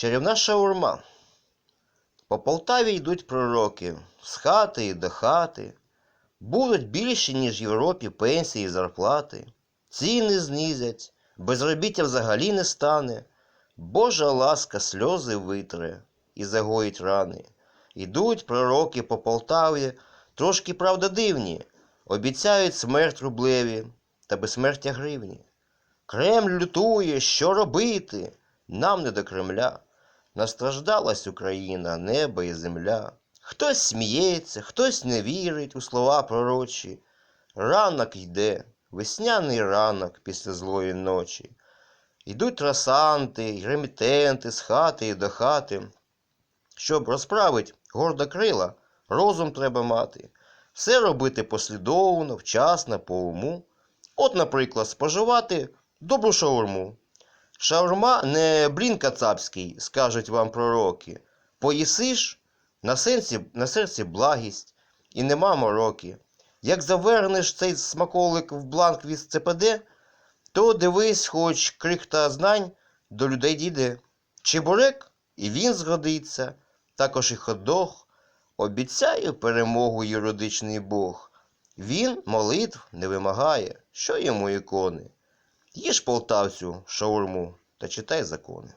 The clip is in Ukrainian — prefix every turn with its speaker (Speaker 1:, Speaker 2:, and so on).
Speaker 1: Чарівна шаурма. По Полтаві йдуть пророки з хати і до хати. Будуть більші, ніж в Європі пенсії і зарплати. Ціни знизять, безробіття взагалі не стане. Божа ласка сльози витре і загоїть рани. Ідуть пророки по Полтаві, трошки правда дивні, обіцяють смерть рублеві та безсмертя гривні. Кремль лютує, що робити? Нам не до Кремля. Настраждалась Україна, небо і земля. Хтось сміється, хтось не вірить у слова пророчі. Ранок йде, весняний ранок після злої ночі. Йдуть трасанти, й ремітенти з хати і до хати. Щоб розправить гордо крила, розум треба мати. Все робити послідовно, вчасно, по уму. От, наприклад, споживати добру шаурму. Шаурма не блін кацапський, скажуть вам пророки. Поїсиш, на серці, на серці благість, і нема мороки. Як завернеш цей смаколик в бланк від ЦПД, то дивись, хоч крик та знань до людей дійде. Чебурек і він згодиться, також і ходох. Обіцяє перемогу юридичний Бог. Він молитв не вимагає, що йому ікони. Їж полтавцю шаурму та читай закони.